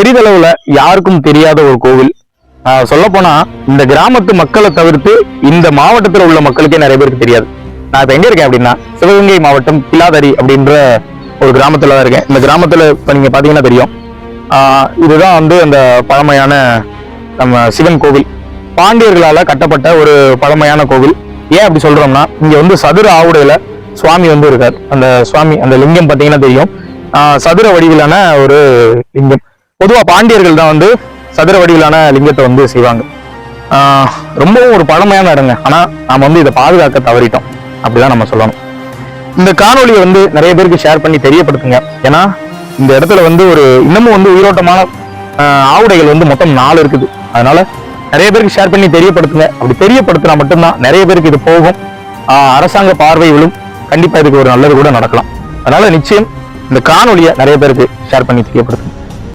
பெரிதளவுல யாருக்கும் தெரியாத ஒரு கோவில். சொல்ல போனா இந்த கிராமத்து மக்களை தவிர்த்து இந்த மாவட்டத்துல உள்ள மக்களுக்கே நிறைய பேருக்கு தெரியாது. நான் இப்ப எங்க இருக்கேன் அப்படின்னா சிவகங்கை மாவட்டம் பிலாதரி அப்படின்ற ஒரு கிராமத்துல தான் இருக்கேன். இந்த கிராமத்துல இப்ப நீங்க பாத்தீங்கன்னா தெரியும். இதுதான் வந்து அந்த பழமையான நம்ம சிவன் கோவில். பாண்டியர்களால கட்டப்பட்ட ஒரு பழமையான கோவில். ஏன் அப்படி சொல்றோம்னா இங்க வந்து சதுர ஆவுடையில சுவாமி வந்து இருக்கார். அந்த சுவாமி அந்த லிங்கம் பாத்தீங்கன்னா தெரியும். சதுர வடிவிலான ஒரு லிங்கம். பொதுவாக பாண்டியர்கள் தான் வந்து சதுர வடிவிலான லிங்கத்தை வந்து செய்வாங்க. ரொம்பவும் ஒரு பழமையான இடங்க. ஆனால் நாம் வந்து இதை பாதுகாக்க தவறிட்டோம். அப்படிதான் நம்ம சொல்லணும். இந்த காணொலியை வந்து நிறைய பேருக்கு ஷேர் பண்ணி தெரியப்படுத்துங்க. ஏன்னா இந்த இடத்துல வந்து ஒரு இன்னமும் வந்து உயிரோட்டமான ஆவுடைகள் வந்து மொத்தம் நாலு இருக்குது. அதனால நிறைய பேருக்கு ஷேர் பண்ணி தெரியப்படுத்துங்க. அப்படி தெரியப்படுத்தினா மட்டும்தான் நிறைய பேருக்கு இது போகும். அரசாங்க பார்வை விழும் இதுக்கு ஒரு நல்லது கூட நடக்கலாம். அதனால நிச்சயம் இந்த காணொலியை நிறைய பேருக்கு ஷேர் பண்ணி தெரியப்படுத்துங்க.